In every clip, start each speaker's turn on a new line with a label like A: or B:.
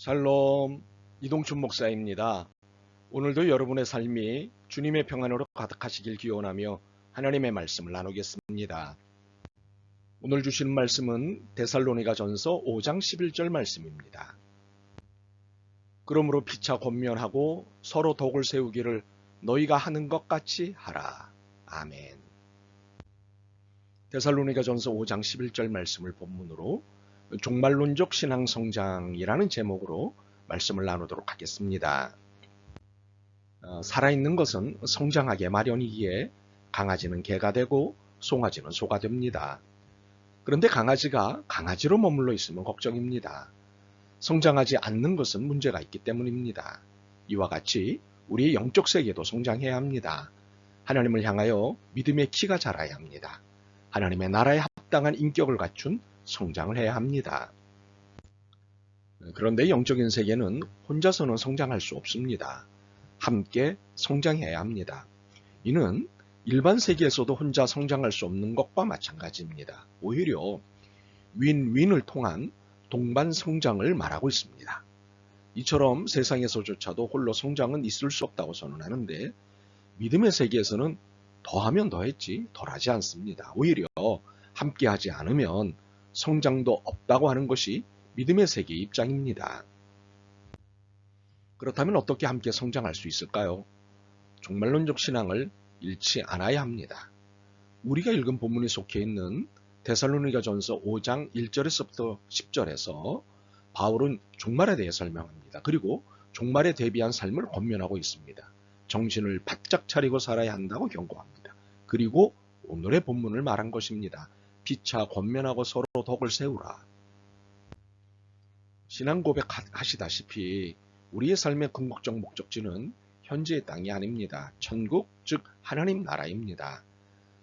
A: 샬롬 이동춘 목사입니다. 오늘도 여러분의 삶이 주님의 평안으로 가득하시길 기원하며 하나님의 말씀을 나누겠습니다. 오늘 주시는 말씀은 데살로니가 전서 5장 11절 말씀입니다. 그러므로 피차 권면하고 서로 덕을 세우기를 너희가 하는 것 같이 하라. 아멘. 데살로니가 전서 5장 11절 말씀을 본문으로 종말론적 신앙 성장이라는 제목으로 말씀을 나누도록 하겠습니다. 어, 살아있는 것은 성장하게 마련이기에 강아지는 개가 되고 송아지는 소가 됩니다. 그런데 강아지가 강아지로 머물러 있으면 걱정입니다. 성장하지 않는 것은 문제가 있기 때문입니다. 이와 같이 우리의 영적 세계도 성장해야 합니다. 하나님을 향하여 믿음의 키가 자라야 합니다. 하나님의 나라에 합당한 인격을 갖춘 성장을 해야 합니다. 그런데 영적인 세계는 혼자서는 성장할 수 없습니다. 함께 성장해야 합니다. 이는 일반 세계에서도 혼자 성장할 수 없는 것과 마찬가지입니다. 오히려 윈윈을 통한 동반 성장을 말하고 있습니다. 이처럼 세상에서조차도 홀로 성장은 있을 수 없다고 선언하는데 믿음의 세계에서는 더하면 더했지 덜하지 않습니다. 오히려 함께하지 않으면 성장도 없다고 하는 것이 믿음의 세계의 입장입니다. 그렇다면 어떻게 함께 성장할 수 있을까요? 종말론적 신앙을 잃지 않아야 합니다. 우리가 읽은 본문에 속해 있는 데살로니가 전서 5장 1절에서부터 10절에서 바울은 종말에 대해 설명합니다. 그리고 종말에 대비한 삶을 권면하고 있습니다. 정신을 바짝 차리고 살아야 한다고 경고합니다. 그리고 오늘의 본문을 말한 것입니다. 피차 권면하고 서로 덕을 세우라. 신앙 고백하시다시피 우리의 삶의 궁극적 목적지는 현재의 땅이 아닙니다. 천국, 즉 하나님 나라입니다.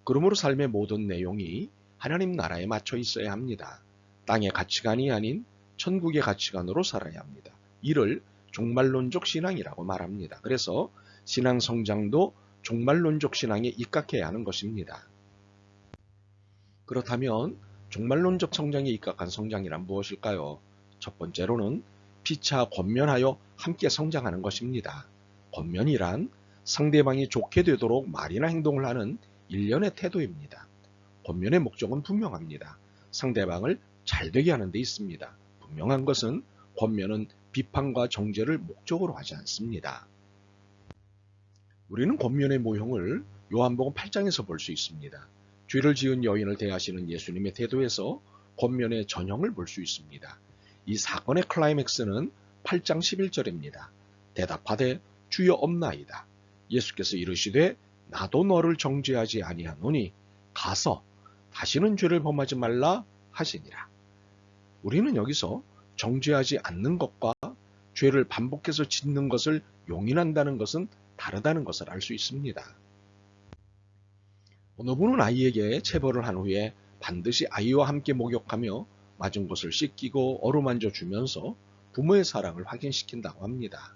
A: 그러므로 삶의 모든 내용이 하나님 나라에 맞춰 있어야 합니다. 땅의 가치관이 아닌 천국의 가치관으로 살아야 합니다. 이를 종말론적 신앙이라고 말합니다. 그래서 신앙 성장도 종말론적 신앙에 입각해야 하는 것입니다. 그렇다면 종말론적 성장에 입각한 성장이란 무엇일까요? 첫 번째로는 피차 권면하여 함께 성장하는 것입니다. 권면이란 상대방이 좋게 되도록 말이나 행동을 하는 일련의 태도입니다. 권면의 목적은 분명합니다. 상대방을 잘 되게 하는 데 있습니다. 분명한 것은 권면은 비판과 정죄를 목적으로 하지 않습니다. 우리는 권면의 모형을 요한복음 8장에서 볼 수 있습니다. 죄를 지은 여인을 대하시는 예수님의 태도에서 권면의 전형을 볼 수 있습니다. 이 사건의 클라이맥스는 8장 11절입니다. 대답하되 주여 없나이다. 예수께서 이르시되 나도 너를 정죄하지 아니하노니 가서 다시는 죄를 범하지 말라 하시니라. 우리는 여기서 정죄하지 않는 것과 죄를 반복해서 짓는 것을 용인한다는 것은 다르다는 것을 알 수 있습니다. 어느 분은 아이에게 체벌을 한 후에 반드시 아이와 함께 목욕하며 맞은 곳을 씻기고 어루만져 주면서 부모의 사랑을 확인시킨다고 합니다.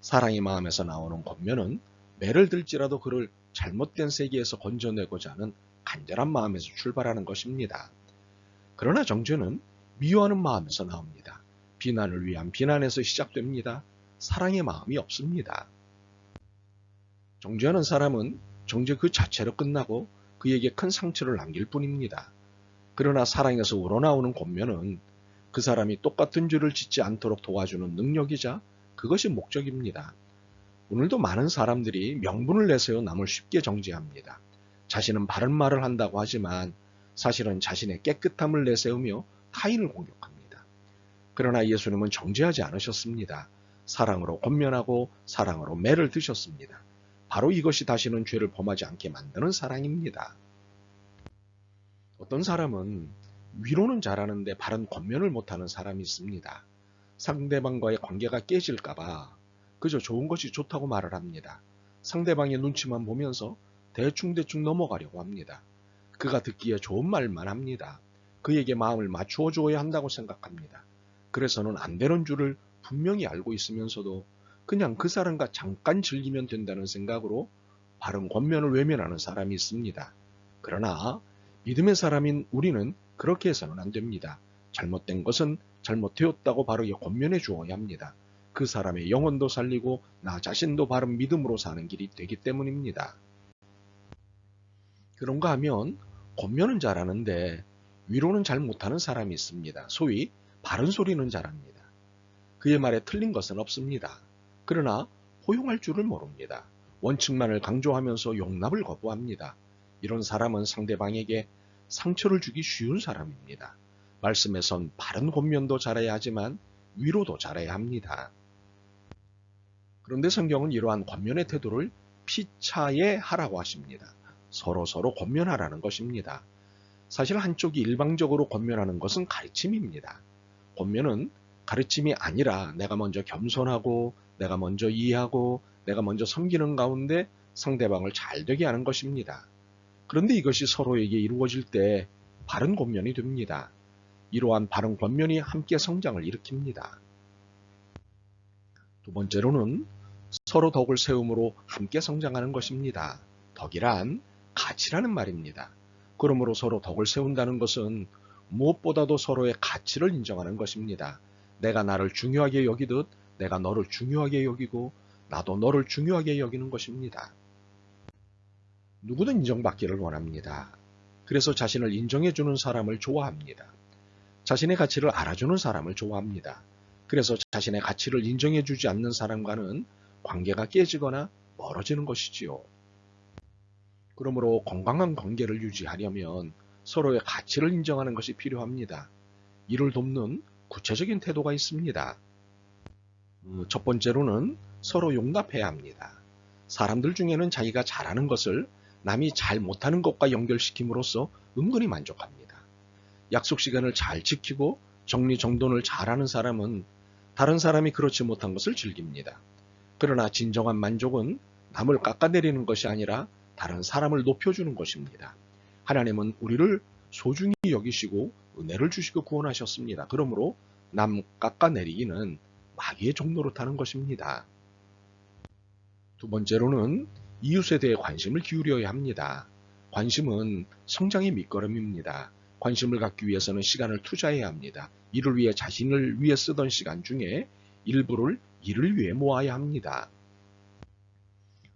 A: 사랑의 마음에서 나오는 권면은 매를 들지라도 그를 잘못된 세계에서 건져내고자 하는 간절한 마음에서 출발하는 것입니다. 그러나 정죄는 미워하는 마음에서 나옵니다. 비난을 위한 비난에서 시작됩니다. 사랑의 마음이 없습니다. 정죄하는 사람은 정죄 그 자체로 끝나고 그에게 큰 상처를 남길 뿐입니다. 그러나 사랑에서 우러나오는 권면은 그 사람이 똑같은 죄를 짓지 않도록 도와주는 능력이자 그것이 목적입니다. 오늘도 많은 사람들이 명분을 내세워 남을 쉽게 정죄합니다. 자신은 바른 말을 한다고 하지만 사실은 자신의 깨끗함을 내세우며 타인을 공격합니다. 그러나 예수님은 정죄하지 않으셨습니다. 사랑으로 권면하고 사랑으로 매를 드셨습니다. 바로 이것이 다시는 죄를 범하지 않게 만드는 사랑입니다. 어떤 사람은 위로는 잘하는데 바른 권면을 못하는 사람이 있습니다. 상대방과의 관계가 깨질까봐 그저 좋은 것이 좋다고 말을 합니다. 상대방의 눈치만 보면서 대충대충 넘어가려고 합니다. 그가 듣기에 좋은 말만 합니다. 그에게 마음을 맞추어 주어야 한다고 생각합니다. 그래서는 안 되는 줄을 분명히 알고 있으면서도 그냥 그 사람과 잠깐 즐기면 된다는 생각으로 바른 권면을 외면하는 사람이 있습니다. 그러나 믿음의 사람인 우리는 그렇게 해서는 안 됩니다. 잘못된 것은 잘못되었다고 바르게 권면해 주어야 합니다. 그 사람의 영혼도 살리고 나 자신도 바른 믿음으로 사는 길이 되기 때문입니다. 그런가 하면 권면은 잘하는데 위로는 잘 못하는 사람이 있습니다. 소위 바른 소리는 잘합니다. 그의 말에 틀린 것은 없습니다. 그러나 포용할 줄을 모릅니다. 원칙만을 강조하면서 용납을 거부합니다. 이런 사람은 상대방에게 상처를 주기 쉬운 사람입니다. 말씀에선 바른 권면도 잘해야 하지만 위로도 잘해야 합니다. 그런데 성경은 이러한 권면의 태도를 피차에 하라고 하십니다. 서로 서로 권면하라는 것입니다. 사실 한쪽이 일방적으로 권면하는 것은 가르침입니다. 권면은 가르침이 아니라 내가 먼저 겸손하고 내가 먼저 이해하고 내가 먼저 섬기는 가운데 상대방을 잘 되게 하는 것입니다. 그런데 이것이 서로에게 이루어질 때 바른 권면이 됩니다. 이러한 바른 권면이 함께 성장을 일으킵니다. 두 번째로는 서로 덕을 세움으로 함께 성장하는 것입니다. 덕이란 가치라는 말입니다. 그러므로 서로 덕을 세운다는 것은 무엇보다도 서로의 가치를 인정하는 것입니다. 내가 나를 중요하게 여기듯 내가 너를 중요하게 여기고 나도 너를 중요하게 여기는 것입니다. 누구든 인정받기를 원합니다. 그래서 자신을 인정해주는 사람을 좋아합니다. 자신의 가치를 알아주는 사람을 좋아합니다. 그래서 자신의 가치를 인정해주지 않는 사람과는 관계가 깨지거나 멀어지는 것이지요. 그러므로 건강한 관계를 유지하려면 서로의 가치를 인정하는 것이 필요합니다. 이를 돕는 구체적인 태도가 있습니다. 음, 첫 번째로는 서로 용납해야 합니다. 사람들 중에는 자기가 잘하는 것을 남이 잘 못하는 것과 연결시킴으로써 은근히 만족합니다. 약속 시간을 잘 지키고 정리정돈을 잘하는 사람은 다른 사람이 그렇지 못한 것을 즐깁니다. 그러나 진정한 만족은 남을 깎아내리는 것이 아니라 다른 사람을 높여주는 것입니다. 하나님은 우리를 소중히 여기시고 은혜를 주시고 구원하셨습니다. 그러므로 남 깎아내리기는 마귀의 종로로 타는 것입니다. 두 번째로는 이웃에 대해 관심을 기울여야 합니다. 관심은 성장의 밑거름입니다. 관심을 갖기 위해서는 시간을 투자해야 합니다. 이를 위해 자신을 위해 쓰던 시간 중에 일부를 이를 위해 모아야 합니다.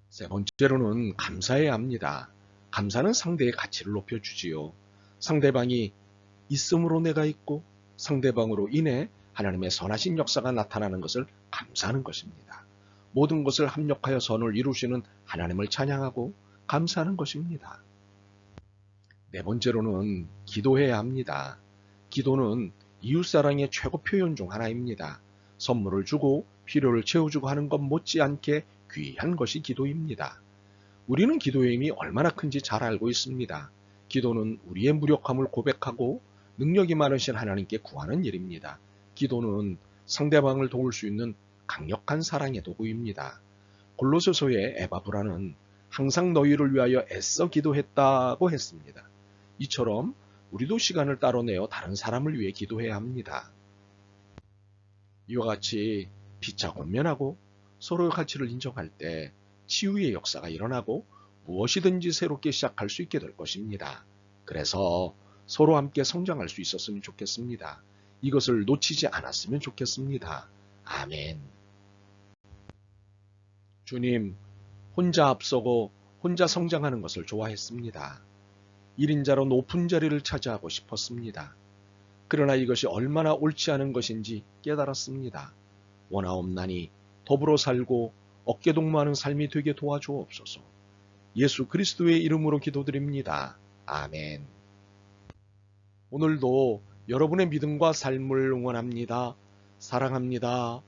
A: 세 번째로는 감사해야 합니다. 감사는 상대의 가치를 높여주지요. 상대방이 있음으로 내가 있고 상대방으로 인해 하나님의 선하신 역사가 나타나는 것을 감사하는 것입니다. 모든 것을 합력하여 선을 이루시는 하나님을 찬양하고 감사하는 것입니다. 네 번째로는 기도해야 합니다. 기도는 이웃사랑의 최고 표현 중 하나입니다. 선물을 주고 필요를 채워주고 하는 것 못지않게 귀한 것이 기도입니다. 우리는 기도의 힘이 얼마나 큰지 잘 알고 있습니다. 기도는 우리의 무력함을 고백하고 능력이 많으신 하나님께 구하는 일입니다. 기도는 상대방을 도울 수 있는 강력한 사랑의 도구입니다. 골로새서의 에바브라는 항상 너희를 위하여 애써 기도했다고 했습니다. 이처럼 우리도 시간을 따로 내어 다른 사람을 위해 기도해야 합니다. 이와 같이 피차 권면하고 서로의 가치를 인정할 때 치유의 역사가 일어나고 무엇이든지 새롭게 시작할 수 있게 될 것입니다. 그래서 서로 함께 성장할 수 있었으면 좋겠습니다. 이것을 놓치지 않았으면 좋겠습니다. 아멘. 주님, 혼자 앞서고 혼자 성장하는 것을 좋아했습니다. 1인자로 높은 자리를 차지하고 싶었습니다. 그러나 이것이 얼마나 옳지 않은 것인지 깨달았습니다. 원하옵나니 더불어 살고 어깨동무하는 삶이 되게 도와주옵소서. 예수 그리스도의 이름으로 기도드립니다. 아멘. 오늘도 여러분의 믿음과 삶을 응원합니다. 사랑합니다.